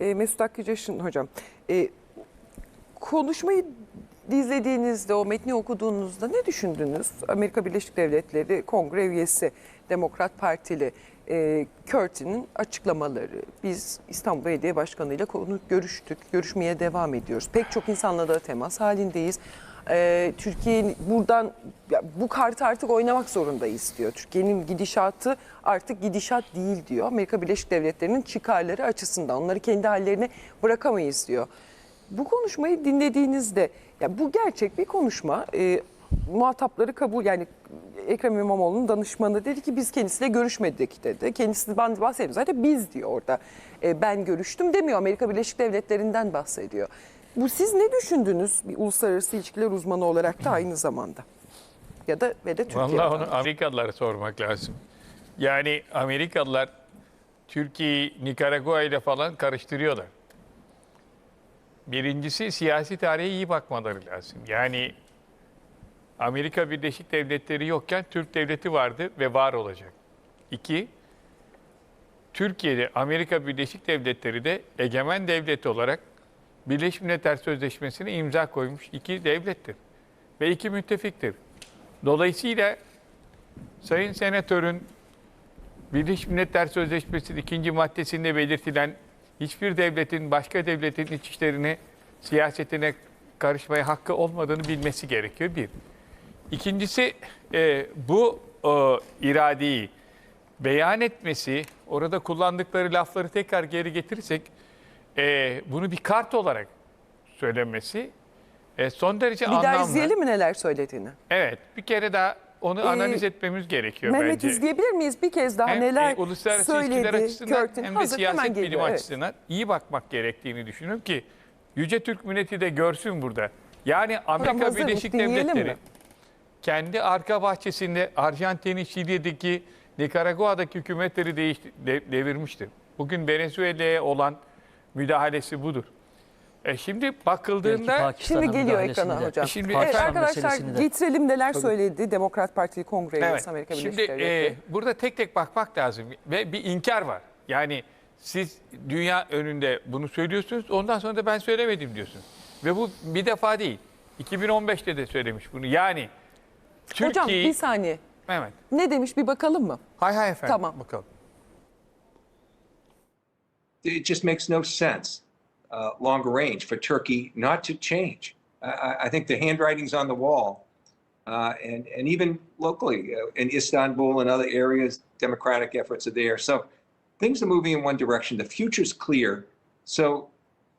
E, Mesut Akgüceş'in hocam. E, konuşmayı izlediğinizde, o metni okuduğunuzda ne düşündünüz? Amerika Birleşik Devletleri Kongre üyesi Demokrat Partili e, Curtin'in açıklamaları. Biz İstanbul Belediye Başkanı ile görüştük, görüşmeye devam ediyoruz. Pek çok insanla da temas halindeyiz. E, Türkiye'nin buradan ya bu kartı artık oynamak zorundayız diyor. Türkiye'nin gidişatı artık gidişat değil diyor. Amerika Birleşik Devletleri'nin çıkarları açısından onları kendi hallerine bırakamayız diyor. Bu konuşmayı dinlediğinizde ya bu gerçek bir konuşma. E, muhatapları kabul yani Ekrem İmamoğlu'nun danışmanı dedi ki biz kendisiyle görüşmedik dedi. Kendisi ben bahsediyor zaten biz diyor orada. E, ben görüştüm demiyor Amerika Birleşik Devletleri'nden bahsediyor. Bu siz ne düşündünüz bir uluslararası ilişkiler uzmanı olarak da aynı zamanda? Ya da ve de Türkiye. Vallahi onu Amerikalılara sormak lazım. Yani Amerikalılar Türkiye'yi Nikaragua ile falan karıştırıyorlar. Birincisi siyasi tarihe iyi bakmaları lazım. Yani Amerika Birleşik Devletleri yokken Türk Devleti vardı ve var olacak. İki, Türkiye'de Amerika Birleşik Devletleri de egemen devlet olarak Birleşmiş Milletler Sözleşmesi'ne imza koymuş iki devlettir ve iki müttefiktir. Dolayısıyla Sayın Senatör'ün Birleşmiş Milletler Sözleşmesi'nin ikinci maddesinde belirtilen hiçbir devletin başka devletin iç işlerine, siyasetine karışmaya hakkı olmadığını bilmesi gerekiyor bir. İkincisi e, bu e, iradeyi beyan etmesi, orada kullandıkları lafları tekrar geri getirirsek e, bunu bir kart olarak söylemesi e, son derece bir daha anlamlı. izleyelim mi neler söylediğini? Evet, bir kere daha onu Ee, analiz etmemiz gerekiyor Mehmet bence. izleyebilir miyiz bir kez daha Hem neler e, uluslararası ilişkiler söyledi açısından Curtin? hem de Hazır, siyaset geliyor, bilimi evet. açısından iyi bakmak gerektiğini düşünüyorum ki Yüce Türk milleti de görsün burada. Yani Amerika hazır? Birleşik Devletleri mi? kendi arka bahçesinde Arjantin'i, Şili'deki, Nikaragua'daki hükümetleri değiş, de- devirmiştir. Bugün Venezuela'ya olan müdahalesi budur. E şimdi bakıldığında Şimdi geliyor ekrana de- hocam. Şimdi- evet, Pakistan arkadaşlar meselesini de- getirelim neler söyledi Demokrat Parti Kongre üyesi Evet. Amerika Birleşik Şimdi e, burada tek tek bakmak lazım ve bir inkar var. Yani siz dünya önünde bunu söylüyorsunuz, ondan sonra da ben söylemedim diyorsunuz. Ve bu bir defa değil. 2015'te de söylemiş bunu. Yani Hocam Türkiye'yi... bir saniye. Evet. Ne demiş bir bakalım mı? Hay hay efendim. Tamam. Bakalım. It just makes no sense uh, longer range for Turkey not to change. I- I, think the handwriting's on the wall, uh, and and even locally uh, in Istanbul and other areas, democratic efforts are there. So things are moving in one direction. The future's clear. So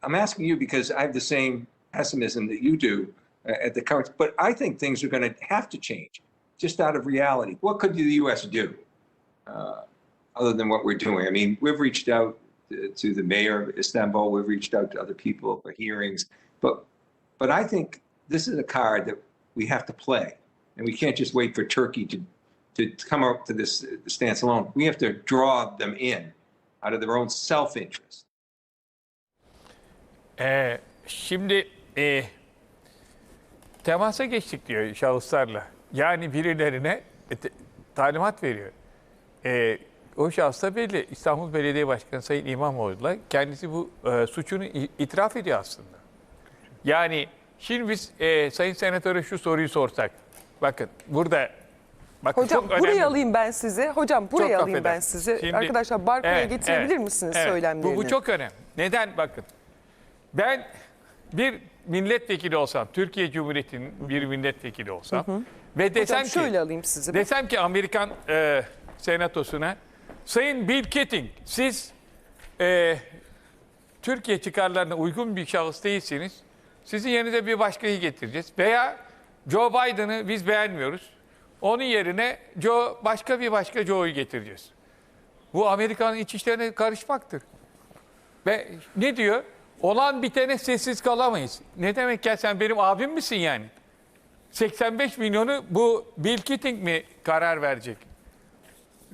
I'm asking you because I have the same pessimism that you do uh, at the current, but I think things are going to have to change just out of reality. What could the U.S. do? Uh, other than what we're doing. I mean, we've reached out to, the mayor of Istanbul. We've reached out to other people for hearings, but but I think this is a card that we have to play, and we can't just wait for Turkey to to come up to this stance alone. We have to draw them in out of their own self-interest. Ee, şimdi e, temasa geçtik diyor şahıslarla. Yani birilerine e, te- talimat veriyor. E, o şahıs belli. İstanbul Belediye Başkanı Sayın İmamoğlu'la kendisi bu e, suçunu itiraf ediyor aslında. Yani şimdi biz e, Sayın Senatör'e şu soruyu sorsak. Bakın burada bakın Hocam çok buraya önemli. alayım ben sizi. Hocam buraya Çok alayım ben affedersin. sizi. Şimdi- Arkadaşlar Barko'ya Evet, getirebilir evet, misiniz evet. söylemlerini? Bu, bu çok önemli. Neden? Bakın. Ben bir milletvekili olsam, Türkiye Cumhuriyeti'nin bir milletvekili olsam ve desem Hocam ki şöyle alayım sizi. desem ki Amerikan e, senatosuna Sayın Bill Keating siz e, Türkiye çıkarlarına uygun bir şahıs değilsiniz. Sizin yerinize bir başkayı getireceğiz. Veya Joe Biden'ı biz beğenmiyoruz. Onun yerine Joe başka bir başka Joe'yu getireceğiz. Bu Amerika'nın iç işlerine karışmaktır. Ve ne diyor? Olan bitene sessiz kalamayız. Ne demek ya sen benim abim misin yani? 85 milyonu bu Bill Keating mi karar verecek?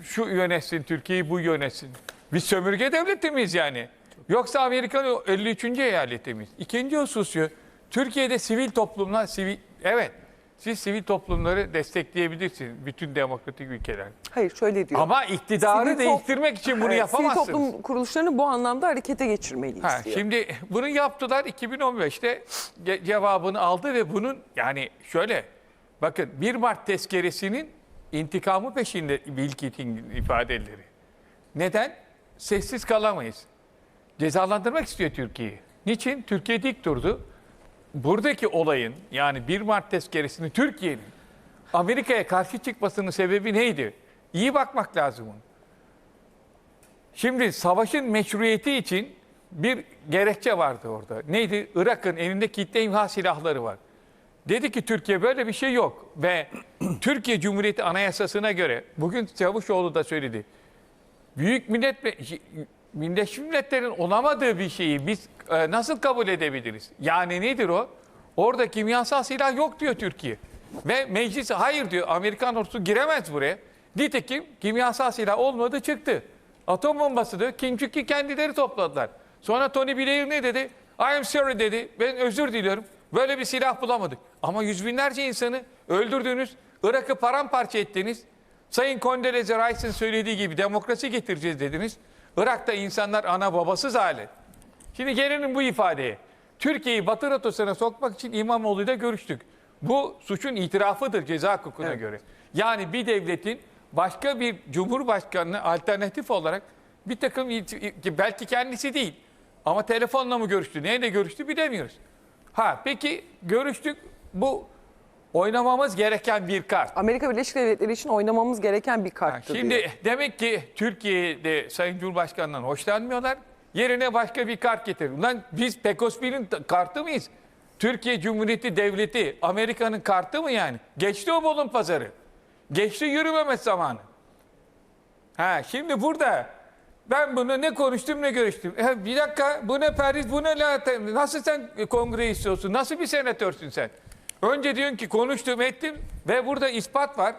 Şu yönetsin, Türkiye'yi bu yönetsin. Biz sömürge devleti miyiz yani? Yoksa Amerika'nın 53. eyaleti miyiz? İkinci husus şu, Türkiye'de sivil toplumlar, sivil, evet siz sivil toplumları destekleyebilirsiniz bütün demokratik ülkeler. Hayır şöyle diyor. Ama iktidarı Sivil değiştirmek için bunu Evet, yapamazsınız. Sivil toplum kuruluşlarını bu anlamda harekete geçirmeliyiz Ha, diyor. şimdi bunu yaptılar 2015'te ce- cevabını aldı ve bunun yani şöyle bakın 1 Mart tezkeresinin intikamı peşinde Keating'in ifadeleri. Neden? Sessiz kalamayız. Cezalandırmak istiyor Türkiye'yi. Niçin? Türkiye dik durdu. Buradaki olayın yani 1 Mart tezkeresini Türkiye'nin Amerika'ya karşı çıkmasının sebebi neydi? İyi bakmak lazım ona. Şimdi savaşın meşruiyeti için bir gerekçe vardı orada. Neydi? Irak'ın elinde kitle imha silahları var. Dedi ki Türkiye böyle bir şey yok. Ve Türkiye Cumhuriyeti Anayasası'na göre, bugün Çavuşoğlu da söyledi. Büyük millet Birleşmiş Milletler'in olamadığı bir şeyi biz e, nasıl kabul edebiliriz? Yani nedir o? Orada kimyasal silah yok diyor Türkiye. Ve meclis hayır diyor Amerikan ordusu giremez buraya. Nitekim kimyasal silah olmadı çıktı. Atom bombası diyor. Kim çünkü kendileri topladılar. Sonra Tony Blair ne dedi? I am sorry dedi. Ben özür diliyorum. Böyle bir silah bulamadık. Ama yüz binlerce insanı öldürdünüz. Irak'ı paramparça ettiniz. Sayın Condoleezza Rice'ın söylediği gibi demokrasi getireceğiz dediniz. Irak'ta insanlar ana babasız hale. Şimdi gelelim bu ifadeye. Türkiye'yi Batı rotosuna sokmak için İmamoğlu'yla görüştük. Bu suçun itirafıdır ceza hukukuna göre. Yani bir devletin başka bir cumhurbaşkanına alternatif olarak bir takım belki kendisi değil ama telefonla mı görüştü, neyle görüştü bilemiyoruz. Ha peki görüştük bu oynamamız gereken bir kart. Amerika Birleşik Devletleri için oynamamız gereken bir Ha, karttı Şimdi diyor. demek ki Türkiye'de Sayın Cumhurbaşkanı'ndan hoşlanmıyorlar. Yerine başka bir kart getirir. Ulan biz Pekosbil'in t- kartı mıyız? Türkiye Cumhuriyeti Devleti Amerika'nın kartı mı yani? Geçti o bolun pazarı. Geçti yürümeme zamanı. Ha şimdi burada ben bunu ne konuştum ne görüştüm. E, bir dakika bu ne Paris bu ne Latin? Nasıl sen kongre istiyorsun? Nasıl bir senatörsün sen? Önce diyorsun ki konuştum ettim ve burada ispat var.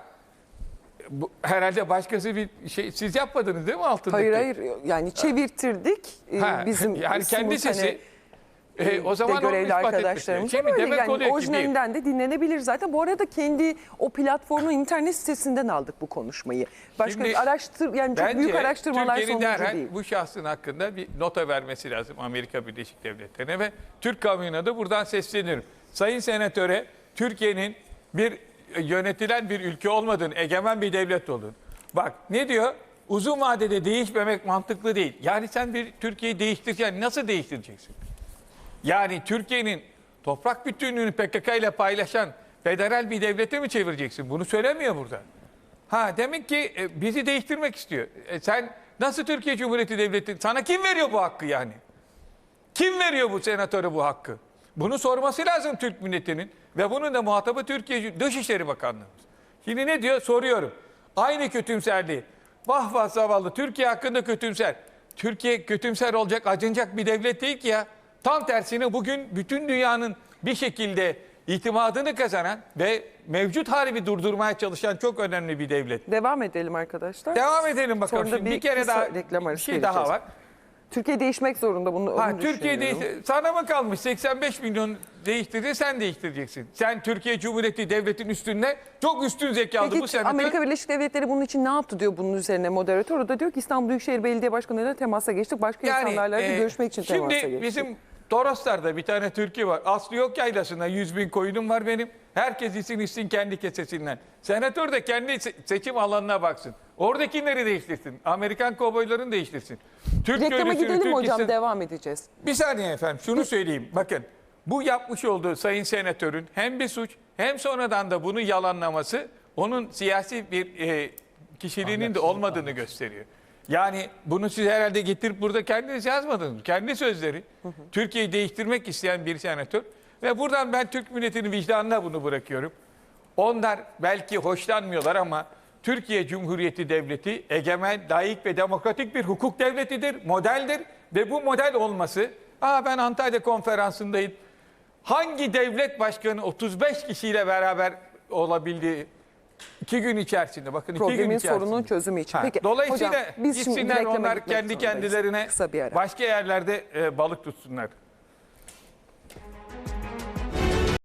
Bu, herhalde başkası bir şey siz yapmadınız değil mi altındaki? Hayır hayır yani çevirtirdik Ee, Ha, bizim yani kendi sesi e, o zaman de görevli arkadaşlarımız Şimdi böyle demek yani orijinalinden de dinlenebilir zaten. Bu arada kendi o platformun internet sitesinden aldık bu konuşmayı. Başka Şimdi araştır yani çok büyük araştırmalar sonucu derhal değil. bu şahsın hakkında bir nota vermesi lazım Amerika Birleşik Devletleri'ne ve Türk kamuoyuna da buradan sesleniyorum. Sayın Senatöre Türkiye'nin bir e, yönetilen bir ülke olmadığını, egemen bir devlet olduğunu. Bak ne diyor? Uzun vadede değişmemek mantıklı değil. Yani sen bir Türkiye'yi değiştireceksin. Nasıl değiştireceksin? Yani Türkiye'nin toprak bütünlüğünü PKK ile paylaşan federal bir devlete mi çevireceksin? Bunu söylemiyor burada. Ha demek ki e, bizi değiştirmek istiyor. E, sen nasıl Türkiye Cumhuriyeti Devleti? Sana kim veriyor bu hakkı yani? Kim veriyor bu senatöre bu hakkı? Bunu sorması lazım Türk milletinin ve bunun da muhatabı Türkiye Dışişleri Bakanlığımız. Şimdi ne diyor? Soruyorum. Aynı kötümserliği. Vah vah zavallı Türkiye hakkında kötümser. Türkiye kötümser olacak, acınacak bir devlet değil ki ya. Tam tersine bugün bütün dünyanın bir şekilde itimadını kazanan ve mevcut harbi durdurmaya çalışan çok önemli bir devlet. Devam edelim arkadaşlar. Devam edelim bakalım. Sonra Şimdi bir bir kere daha reklam bir arası şey daha var. Türkiye değişmek zorunda bunu, Ha, Türkiye'de düşünüyorum. sana mı kalmış 85 milyon değiştirdi sen değiştireceksin. Sen Türkiye Cumhuriyeti Devleti'nin üstünde çok üstün zekalı bu Peki senatör. Amerika Birleşik Devletleri bunun için ne yaptı diyor bunun üzerine moderatör. O da diyor ki İstanbul Büyükşehir Belediye Başkanı'yla temasa geçtik. Başka insanlarla da e, görüşmek için temasa Şimdi geçtik. bizim Toroslar'da bir tane Türkiye var. Aslı yok yaylasında 100 bin koyunum var benim. Herkes isin içsin kendi kesesinden. Senatör de kendi se- seçim alanına baksın. Oradakileri değiştirsin. Amerikan kovboylarını değiştirsin. Türk Reklama gidelim Türk hocam işçisini- devam edeceğiz. Bir saniye efendim şunu söyleyeyim. Bakın bu yapmış olduğu sayın senatörün hem bir suç hem sonradan da bunu yalanlaması onun siyasi bir e, kişiliğinin de olmadığını gösteriyor. Yani bunu siz herhalde getirip burada kendiniz yazmadınız. Kendi sözleri. Türkiye'yi değiştirmek isteyen bir senatör. Ve buradan ben Türk milletinin vicdanına bunu bırakıyorum. Onlar belki hoşlanmıyorlar ama Türkiye Cumhuriyeti Devleti egemen, layık ve demokratik bir hukuk devletidir, modeldir ve bu model olması, aa ben Antalya konferansındayım. Hangi devlet başkanı 35 kişiyle beraber olabildi iki gün içerisinde? Bakın iki gün Problemin içerisinde. sorunun çözümü için. Ha, Peki Dolayısıyla hocam biz gitsinler onlar kendi kendilerine başka yerlerde e, balık tutsunlar.